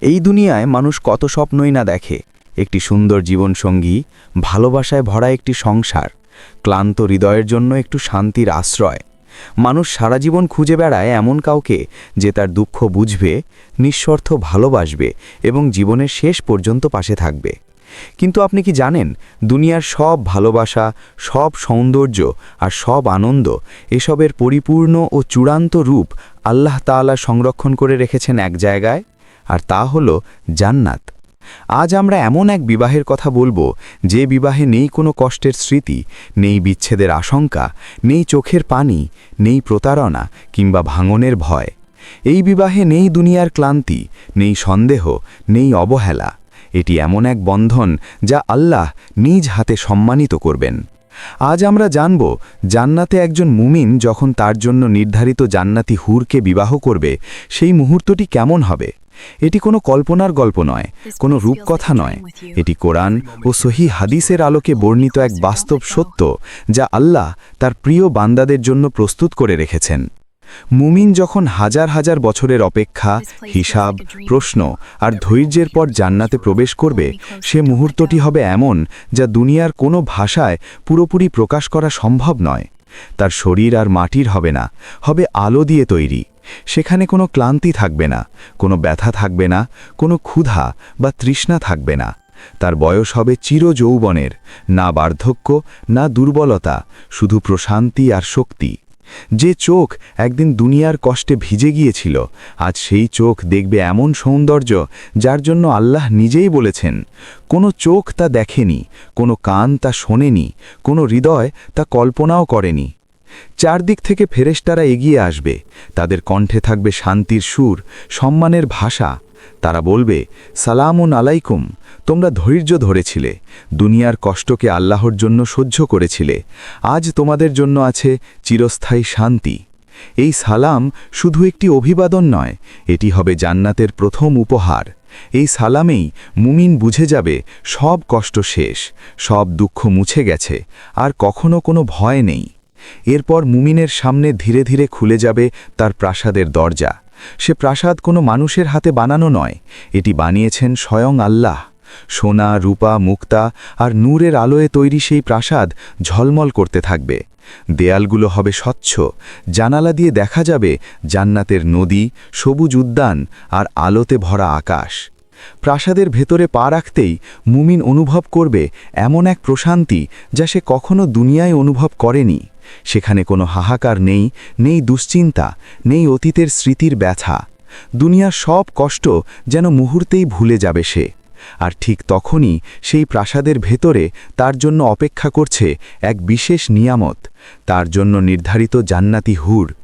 এই দুনিয়ায় মানুষ কত স্বপ্নই না দেখে। একটি সুন্দর জীবনসঙ্গী, ভালোবাসায় ভরা একটি সংসার, ক্লান্ত হৃদয়ের জন্য একটু শান্তির আশ্রয়। মানুষ সারা জীবন খুঁজে বেড়ায় এমন কাউকে যে তার দুঃখ বুঝবে, নিঃস্বার্থ ভালোবাসবে এবং জীবনের শেষ পর্যন্ত পাশে থাকবে। কিন্তু আপনি কি জানেন, দুনিয়ার সব ভালোবাসা, সব সৌন্দর্য আর সব আনন্দ এসবের পরিপূর্ণ ও চূড়ান্ত রূপ আল্লাহ তাআলা সংরক্ষণ করে রেখেছেন এক জায়গায়? আর তা হল জান্নাত। আজ আমরা এমন এক বিবাহের কথা বলব, যে বিবাহে নেই কোনো কষ্টের স্মৃতি, নেই বিচ্ছেদের আশঙ্কা, নেই চোখের পানি, নেই প্রতারণা কিংবা ভাঙনের ভয়। এই বিবাহে নেই দুনিয়ার ক্লান্তি, নেই সন্দেহ, নেই অবহেলা। এটি এমন এক বন্ধন যা আল্লাহ নিজ হাতে সম্মানিত করবেন। আজ আমরা জানব, জান্নাতে একজন মুমিন যখন তার জন্য নির্ধারিত জান্নাতি হুরকে বিবাহ করবে, সেই মুহূর্তটি কেমন হবে? এটি কোনো কল্পনার গল্প নয় কোনো রূপকথা নয়। এটি কোরআন ও সহি হাদিসের আলোকে বর্ণিত এক বাস্তব সত্য যা আল্লাহ তার প্রিয় বান্দাদের জন্য প্রস্তুত করে রেখেছেন। মুমিন যখন হাজার হাজার বছরের অপেক্ষা হিসাব প্রশ্ন আর ধৈর্যের পর জান্নাতে প্রবেশ করবে সে মুহূর্তটি হবে এমন যা দুনিয়ার কোনো ভাষায় পুরোপুরি প্রকাশ করা সম্ভব নয়। তার শরীর আর মাটির হবে না হবে আলো দিয়ে তৈরি। সেখানে কোনো ক্লান্তি থাকবে না, কোনো ব্যথা থাকবে না, কোনো ক্ষুধা বা তৃষ্ণা থাকবে না। তার বয়স হবে চির যৌবনের না বার্ধক্য, না দুর্বলতা, শুধু প্রশান্তি আর শক্তি। যে চোখ একদিন দুনিয়ার কষ্টে ভিজে গিয়েছিল, আজ সেই চোখ দেখবে এমন সৌন্দর্য যার জন্য আল্লাহ নিজেই বলেছেন, কোনো চোখ তা দেখেনি, কোনো কান তা শোনেনি, কোনো হৃদয় তা কল্পনাও করেনি। চারদিক থেকে ফেরেশতারা এগিয়ে আসবে। তাদের কণ্ঠে থাকবে শান্তির সুর, সম্মানের ভাষা। তারা বলবে, সালামুন আলাইকুম, তোমরা ধৈর্য ধরেছিলে। দুনিয়ার কষ্টকে আল্লাহর জন্য সহ্য করেছিলে। আজ তোমাদের জন্য আছে চিরস্থায়ী শান্তি। এই সালাম শুধু একটি অভিবাদন নয়, এটি হবে জান্নাতের প্রথম উপহার। এই সালামেই মুমিন বুঝে যাবে, সব কষ্ট শেষ, সব দুঃখ মুছে গেছে, আর কখনো কোনো ভয় নেই। এরপর মুমিনের সামনে ধীরে ধীরে খুলে যাবে তার প্রাসাদের দরজা। সে প্রাসাদ কোনো মানুষের হাতে বানানো নয়, এটি বানিয়েছেন স্বয়ং আল্লাহ। সোনা, রূপা, মুক্তা আর নূরের আলোয় তৈরি সেই প্রাসাদ ঝলমল করতে থাকবে। দেয়ালগুলো হবে স্বচ্ছ, জানালা দিয়ে দেখা যাবে জান্নাতের নদী, সবুজ উদ্যান আর আলোতে ভরা আকাশ। প্রাসাদের ভেতরে পা রাখতেই মুমিন অনুভব করবে এমন এক প্রশান্তি যা সে কখনো দুনিয়ায় অনুভব করেনি। সেখানে কোনো হাহাকার নেই নেই দুশ্চিন্তা, নেই অতীতের স্মৃতির ব্যথা। দুনিয়ার সব কষ্ট যেন মুহূর্তেই ভুলে যাবে সে। আর ঠিক তখনই সেই প্রাসাদের ভেতরে তার জন্য অপেক্ষা করছে এক বিশেষ নিয়ামত, তার জন্য নির্ধারিত জান্নাতি হুর।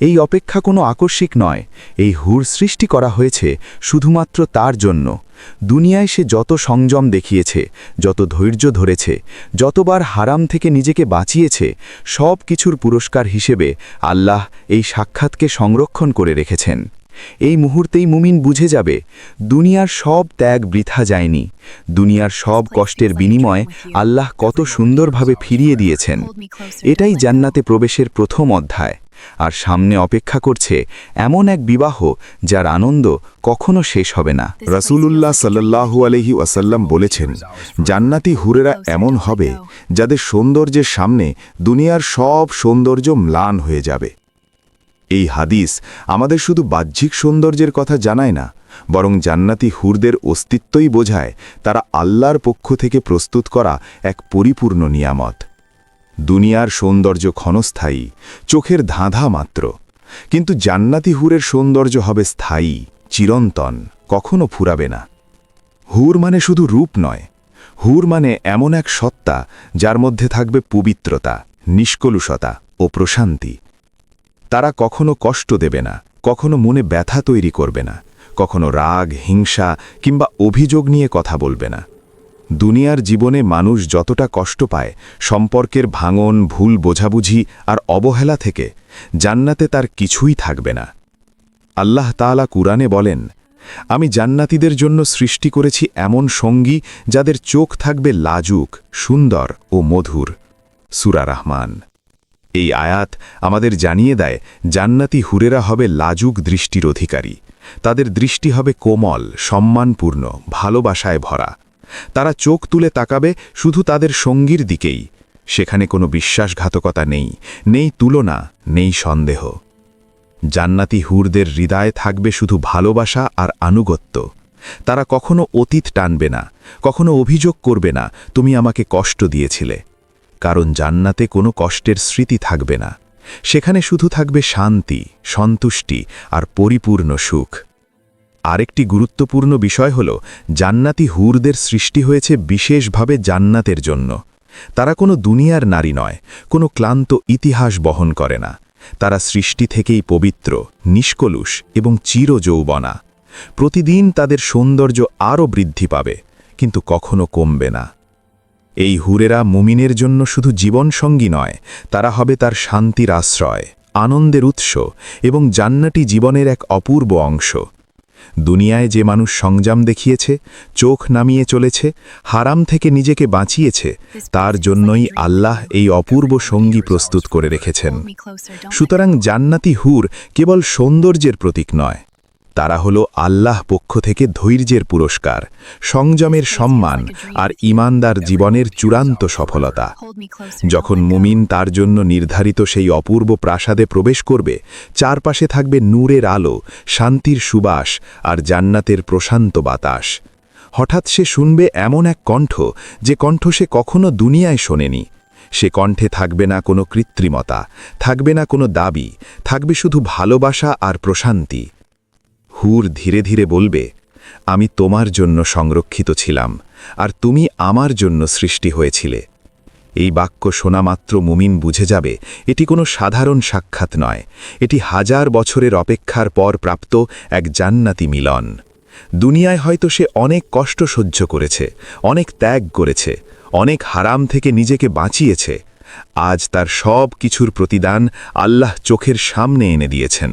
এই অপেক্ষা কোনো আকস্মিক নয়, এই হুর সৃষ্টি করা হয়েছে শুধুমাত্র তার জন্য। দুনিয়ায় সে যত সংযম দেখিয়েছে, যত ধৈর্য ধরেছে, যতবার হারাম থেকে নিজেকে বাঁচিয়েছে, সব কিছুর পুরস্কার হিসেবে আল্লাহ এই সাক্ষাৎকে সংরক্ষণ করে রেখেছেন। এই মুহূর্তেই মুমিন বুঝে যাবে, দুনিয়ার সব ত্যাগ বৃথা যায়নি, দুনিয়ার সব কষ্টের বিনিময়ে আল্লাহ কত সুন্দরভাবে ফিরিয়ে দিয়েছেন। এটাই জান্নাতে প্রবেশের প্রথম অধ্যায়। আর সামনে অপেক্ষা করছে এমন এক বিবাহ যার আনন্দ কখনো শেষ হবে না। রাসূলুল্লাহ সাল্লাল্লাহু আলহি ওয়াসাল্লাম বলেছেন জান্নাতি হুরেরা এমন হবে যাদের সৌন্দর্যের সামনে দুনিয়ার সব সৌন্দর্য ম্লান হয়ে যাবে। এই হাদিস আমাদের শুধু বাহ্যিক সৌন্দর্যের কথা জানায় না বরং জান্নাতি হুরদের অস্তিত্বই বোঝায় তারা আল্লাহর পক্ষ থেকে প্রস্তুত করা এক পরিপূর্ণ নিয়ামত। দুনিয়ার সৌন্দর্য ক্ষণস্থায়ী, চোখের ধাঁধা মাত্র। কিন্তু জান্নাতি হুরের সৌন্দর্য হবে স্থায়ী, চিরন্তন, কখনো ফুরাবে না। হুর মানে শুধু রূপ নয়। হুর মানে এমন এক সত্তা, যার মধ্যে থাকবে পবিত্রতা, নিষ্কলুষতা ও প্রশান্তি। তারা কখনো কষ্ট দেবে না, কখনো মনে ব্যথা তৈরি করবে না, কখনো রাগ, হিংসা কিংবা অভিযোগ নিয়ে কথা বলবে না। দুনিয়ার জীবনে মানুষ যতটা কষ্ট পায়, সম্পর্কের ভাঙন, ভুল বোঝাবুঝি আর অবহেলা থেকে জান্নাতে তার কিছুই থাকবে না। আল্লাহ তাআলা কুরআনে বলেন, আমি জান্নাতীদের জন্য সৃষ্টি করেছি এমন সঙ্গী যাদের চোখ থাকবে লাজুক, সুন্দর ও মধুর। সুরা রহমান। এই আয়াত আমাদের জানিয়ে দেয়, জান্নাতি হুরেরা হবে লাজুক দৃষ্টির অধিকারী। তাদের দৃষ্টি হবে কোমল, সম্মানপূর্ণ, ভালোবাসায় ভরা। তারা চোখ তুলে তাকাবে শুধু তাদের সঙ্গীর দিকেই। সেখানে কোনো বিশ্বাসঘাতকতা নেই নেই তুলনা, নেই সন্দেহ। জান্নাতি হুরদের হৃদয়ে থাকবে শুধু ভালোবাসা আর আনুগত্য। তারা কখনো অতীত টানবে না, কখনো অভিযোগ করবে না, তুমি আমাকে কষ্ট দিয়েছিলে। কারণ জান্নাতে কোনো কষ্টের স্মৃতি থাকবে না। সেখানে শুধু থাকবে শান্তি, সন্তুষ্টি আর পরিপূর্ণ সুখ। আরেকটি গুরুত্বপূর্ণ বিষয় হল, জান্নাতি হুরদের সৃষ্টি হয়েছে বিশেষভাবে জান্নাতের জন্য। তারা কোনো দুনিয়ার নারী নয়, কোনো ক্লান্ত ইতিহাস বহন করে না। তারা সৃষ্টি থেকেই পবিত্র, নিষ্কলুষ এবং চিরযৌবনা। প্রতিদিন তাদের সৌন্দর্য আরও বৃদ্ধি পাবে, কিন্তু কখনো কমবে না। এই হুরেরা মুমিনের জন্য শুধু জীবনসঙ্গী নয়, তারা হবে তার শান্তির আশ্রয়, আনন্দের উৎস এবং জান্নাটি জীবনের এক অপূর্ব অংশ। দুনিয়ায় যে মানুষ সংযম দেখিয়েছে, চোখ নামিয়ে চলেছে, হারাম থেকে নিজেকে বাঁচিয়েছে, তার জন্যই আল্লাহ এই অপূর্ব সঙ্গী প্রস্তুত করে রেখেছেন। সুতরাং জান্নাতি হুর কেবল সৌন্দর্যের প্রতীক নয়। তারা হল আল্লাহ পক্ষ থেকে ধৈর্যের পুরস্কার, সংযমের সম্মান আর ইমানদার জীবনের চূড়ান্ত সফলতা। যখন মুমিন তার জন্য নির্ধারিত সেই অপূর্ব প্রাসাদে প্রবেশ করবে, চারপাশে থাকবে নূরের আলো, শান্তির সুবাস আর জান্নাতের প্রশান্ত বাতাস। হঠাৎ সে শুনবে এমন এক কণ্ঠ, যে কণ্ঠ সে কখনো দুনিয়ায় শোনেনি। সে কণ্ঠে থাকবে না কোনো কৃত্রিমতা, থাকবে না কোনো দাবি, থাকবে শুধু ভালোবাসা আর প্রশান্তি। হুর ধীরে ধীরে বলবে, আমি তোমার জন্য সংরক্ষিত ছিলাম, আর তুমি আমার জন্য সৃষ্টি হয়েছিলে। এই বাক্য শোনা মাত্র মুমিন বুঝে যাবে, এটি কোনো সাধারণ সাক্ষাৎ নয়। এটি হাজার বছরের অপেক্ষার পর প্রাপ্ত এক জান্নাতি মিলন। দুনিয়ায় হয়তো সে অনেক কষ্ট সহ্য করেছে, অনেক ত্যাগ করেছে, অনেক হারাম থেকে নিজেকে বাঁচিয়েছে। আজ তার সব কিছুর প্রতিদান আল্লাহ চোখের সামনে এনে দিয়েছেন।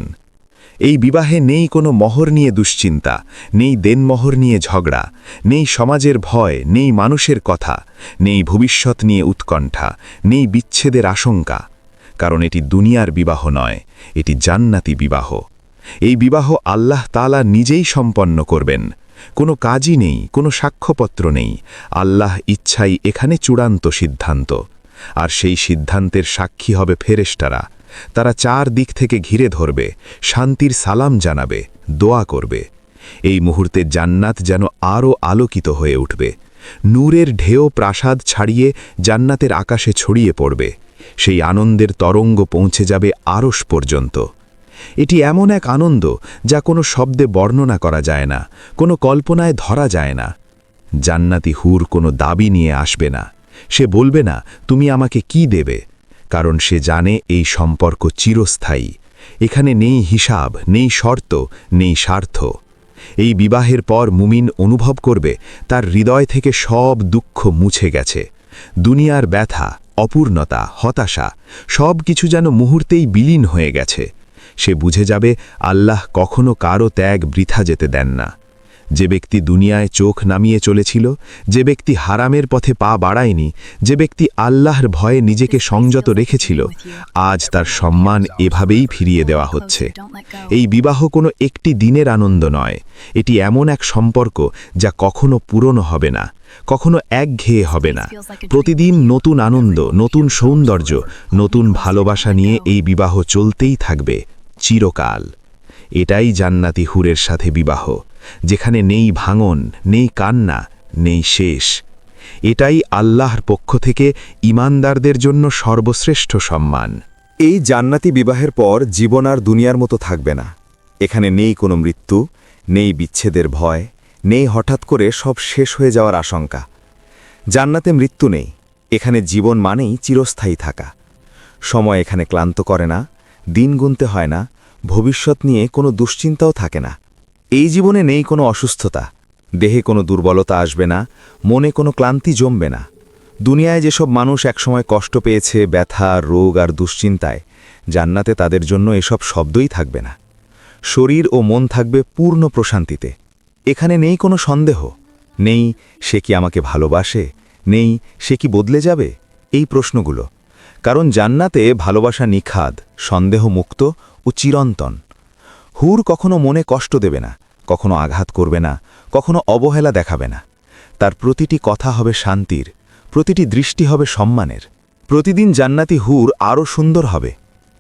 এই বিবাহে নেই কোনো মহর নিয়ে দুশ্চিন্তা, নেই দেনমহর নিয়ে ঝগড়া, নেই সমাজের ভয়, নেই মানুষের কথা, নেই ভবিষ্যৎ নিয়ে উৎকণ্ঠা, নেই বিচ্ছেদের আশঙ্কা। কারণ এটি দুনিয়ার বিবাহ নয়, এটি জান্নাতি বিবাহ। এই বিবাহ আল্লাহ তালা নিজেই সম্পন্ন করবেন। কোনো কাজই নেই, কোনো সাক্ষ্যপত্র নেই। আল্লাহ ইচ্ছাই এখানে চূড়ান্ত সিদ্ধান্ত। আর সেই সিদ্ধান্তের সাক্ষী হবে ফেরেস্টারা তারা চার দিক থেকে ঘিরে ধরবে, শান্তির সালাম জানাবে, দোয়া করবে। এই মুহূর্তে জান্নাত যেন আরও আলোকিত হয়ে উঠবে। নূরের ঢেউ প্রাসাদ ছাড়িয়ে জান্নাতের আকাশে ছড়িয়ে পড়বে। সেই আনন্দের তরঙ্গ পৌঁছে যাবে আরস পর্যন্ত। এটি এমন এক আনন্দ যা কোনো শব্দে বর্ণনা করা যায় না, কোনো কল্পনায় ধরা যায় না। জান্নাতি হুর কোনো দাবি নিয়ে আসবে না। সে বলবে না, তুমি আমাকে কি দেবে? কারণ সে জানে এই সম্পর্ক চিরস্থায়ী। এখানে নেই হিসাব, নেই শর্ত, নেই স্বার্থ। এই বিবাহের পর মুমিন অনুভব করবে, তার হৃদয় থেকে সব দুঃখ মুছে গেছে। দুনিয়ার ব্যথা, অপূর্ণতা, হতাশা, সব কিছু যেন মুহূর্তেই বিলীন হয়ে গেছে। সে বুঝে যাবে, আল্লাহ কখনো কারও ত্যাগ বৃথা যেতে দেন না। যে ব্যক্তি দুনিয়ায় চোখ নামিয়ে চলেছিল, যে ব্যক্তি হারামের পথে পা বাড়ায়নি, যে ব্যক্তি আল্লাহর ভয়ে নিজেকে সংযত রেখেছিল, আজ তার সম্মান এভাবেই ফিরিয়ে দেওয়া হচ্ছে। এই বিবাহ কোনো একটি দিনের আনন্দ নয়। এটি এমন এক সম্পর্ক যা কখনো পুরনো হবে না, কখনো একঘেয়ে হবে না। প্রতিদিন নতুন আনন্দ, নতুন সৌন্দর্য, নতুন ভালোবাসা নিয়ে এই বিবাহ চলতেই থাকবে চিরকাল। এটাই জান্নাতি হুরের সাথে বিবাহ। যেখানে নেই ভাঙন, নেই কান্না, নেই শেষ। এটাই আল্লাহর পক্ষ থেকে ইমানদারদের জন্য সর্বশ্রেষ্ঠ সম্মান। এই জান্নাতি বিবাহের পর জীবন আর দুনিয়ার মতো থাকবে না। এখানে নেই কোনো মৃত্যু, নেই বিচ্ছেদের ভয়, নেই হঠাৎ করে সব শেষ হয়ে যাওয়ার আশঙ্কা। জান্নাতে মৃত্যু নেই, এখানে জীবন মানেই চিরস্থায়ী থাকা। সময় এখানে ক্লান্ত করে না, দিন গুনতে হয় না, ভবিষ্যৎ নিয়ে কোনো দুশ্চিন্তাও থাকে না। এই জীবনে নেই কোনো অসুস্থতা। দেহে কোনো দুর্বলতা আসবে না, মনে কোনো ক্লান্তি জমবে না। দুনিয়ায় যেসব মানুষ একসময় কষ্ট পেয়েছে, ব্যথা, রোগ আর দুশ্চিন্তায়, জান্নাতে তাদের জন্য এসব শব্দই থাকবে না। শরীর ও মন থাকবে পূর্ণ প্রশান্তিতে। এখানে নেই কোনো সন্দেহ। নেই, সে কি আমাকে ভালোবাসে? নেই, সে কি বদলে যাবে? এই প্রশ্নগুলো। কারণ জান্নাতে ভালোবাসা নিখাদ, সন্দেহ মুক্ত ও চিরন্তন। হুর কখনো মনে কষ্ট দেবে না। কখনো আঘাত করবে না, কখনো অবহেলা দেখাবে না। তার প্রতিটি কথা হবে শান্তির, প্রতিটি দৃষ্টি হবে সম্মানের। প্রতিদিন জান্নাতি হুর আরও সুন্দর হবে।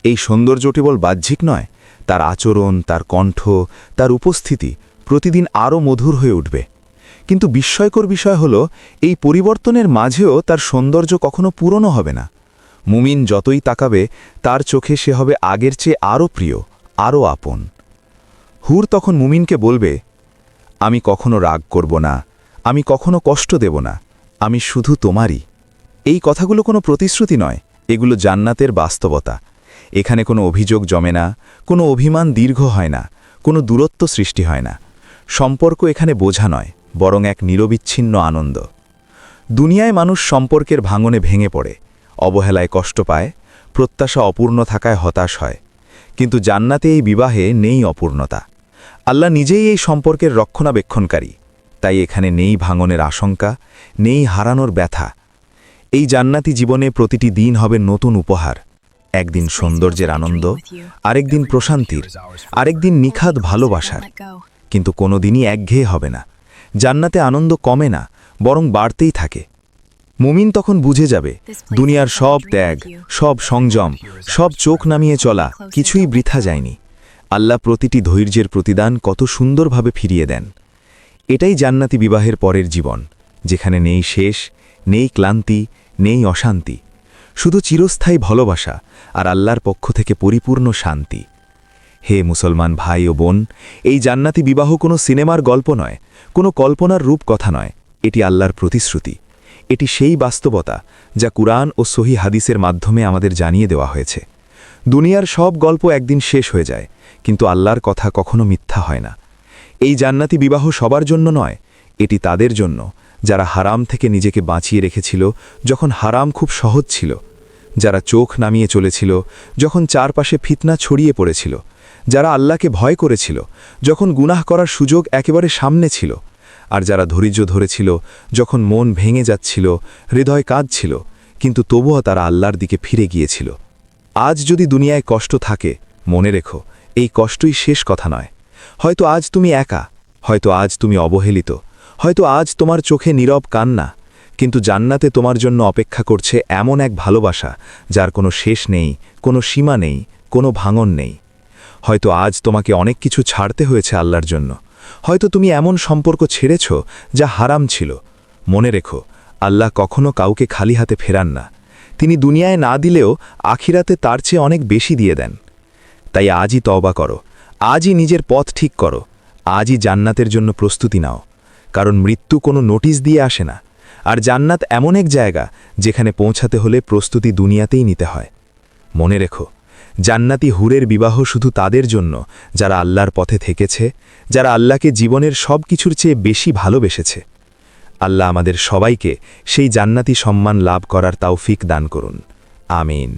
এই সৌন্দর্য কেবল বাহ্যিক নয়, তার আচরণ, তার কণ্ঠ, তার উপস্থিতি প্রতিদিন আরও মধুর হয়ে উঠবে। কিন্তু বিস্ময়কর বিষয় হল, এই পরিবর্তনের মাঝেও তার সৌন্দর্য কখনো পুরনো হবে না। মুমিন যতই তাকাবে, তার চোখে সে হবে আগের চেয়ে আরও প্রিয় আরও আপন। হুর তখন মুমিনকে বলবে, আমি কখনো রাগ করব না, আমি কখনো কষ্ট দেব না, আমি শুধু তোমারই। এই কথাগুলো কোনো প্রতিশ্রুতি নয়, এগুলো জান্নাতের বাস্তবতা। এখানে কোনো অভিযোগ জমে না, কোনো অভিমান দীর্ঘ হয় না, কোনো দূরত্ব সৃষ্টি হয় না। সম্পর্ক এখানে বোঝা নয়, বরং এক নিরবিচ্ছিন্ন আনন্দ। দুনিয়ায় মানুষ সম্পর্কের ভাঙনে ভেঙে পড়ে, অবহেলায় কষ্ট পায়, প্রত্যাশা অপূর্ণ থাকায় হতাশ হয়। কিন্তু জান্নাতে এই বিবাহে নেই অপূর্ণতা। আল্লাহ নিজেই এই সম্পর্কের রক্ষণাবেক্ষণকারী। তাই এখানে নেই ভাঙনের আশঙ্কা, নেই হারানোর ব্যথা। এই জান্নাতি জীবনে প্রতিটি দিন হবে নতুন উপহার। একদিন সৌন্দর্যের আনন্দ, আরেকদিন প্রশান্তির, আরেকদিন নিখাদ ভালোবাসার। কিন্তু কোনো দিনই একঘেয়ে হবে না। জান্নাতে আনন্দ কমে না, বরং বাড়তেই থাকে। মুমিন তখন বুঝে যাবে, দুনিয়ার সব ত্যাগ, সব সংযম, সব চোখ নামিয়ে চলা কিছুই বৃথা যায়নি। আল্লাহ প্রতিটি ধৈর্যের প্রতিদান কত সুন্দরভাবে ফিরিয়ে দেন। এটাই জান্নাতি বিবাহের পরের জীবন, যেখানে নেই শেষ, নেই ক্লান্তি, নেই অশান্তি। শুধু চিরস্থায়ী ভালোবাসা আর আল্লাহর পক্ষ থেকে পরিপূর্ণ শান্তি। হে মুসলমান ভাই ও বোন, এই জান্নাতি বিবাহ কোনো সিনেমার গল্প নয়, কোনো কল্পনার রূপ কথা নয়, এটি আল্লাহর প্রতিশ্রুতি। এটি সেই বাস্তবতা যা কুরআন ও সহি হাদিসের মাধ্যমে আমাদের জানিয়ে দেওয়া হয়েছে। দুনিয়ার সব গল্প একদিন শেষ হয়ে যায়, কিন্তু আল্লাহর কথা কখনো মিথ্যা হয় না। এই জান্নাতি বিবাহ সবার জন্য নয়, এটি তাদের জন্য, যারা হারাম থেকে নিজেকে বাঁচিয়ে রেখেছিল যখন হারাম খুব সহজ ছিল, যারা চোখ নামিয়ে চলেছিল যখন চারপাশে ফিতনা ছড়িয়ে পড়েছিল, যারা আল্লাহকে ভয় করেছিল যখন গুনাহ করার সুযোগ একেবারে সামনে ছিল, আর যারা ধৈর্য ধরেছিল যখন মন ভেঙে যাচ্ছিল, হৃদয় কাঁদছিল, কিন্তু তবুও তারা আল্লাহর দিকে ফিরে গিয়েছিল। আজ যদি দুনিয়ায় কষ্ট থাকে, মনে রেখো, এই কষ্টই শেষ কথা নয়। হয়তো আজ তুমি একা, হয়তো আজ তুমি অবহেলিত, হয়তো আজ তোমার চোখে নীরব কান্না, কিন্তু জান্নাতে তোমার জন্য অপেক্ষা করছে এমন এক ভালোবাসা, যার কোনো শেষ নেই, কোনো সীমা নেই, কোনো ভাঙন নেই। হয়তো আজ তোমাকে অনেক কিছু ছাড়তে হয়েছে আল্লাহর জন্য। হয়তো তুমি এমন সম্পর্ক ছেড়েছ, যা হারাম ছিল। মনে রেখো, আল্লাহ কখনো কাউকে খালি হাতে ফেরান না। তিনি দুনিয়ায় না দিলেও আখিরাতে তার চেয়ে অনেক বেশি দিয়ে দেন। তাই আজই তওবা করো। আজই নিজের পথ ঠিক করো। আজই জান্নাতের জন্য প্রস্তুতি নাও। কারণ মৃত্যু কোনো নোটিশ দিয়ে আসে না। আর জান্নাত এমন এক জায়গা যেখানে পৌঁছাতে হলে প্রস্তুতি দুনিয়াতেই নিতে হয়। মনে রেখো, জান্নাতি হুরের বিবাহ শুধু তাদের জন্য, যারা আল্লাহর পথে থেকেছে, যারা আল্লাহকে জীবনের সব কিছুর চেয়ে বেশি ভালোবেসেছে। আল্লাহ আমাদের সবাইকে সেই জান্নাতি সম্মান লাভ করার তাও ফিক দান করুন। আমিন।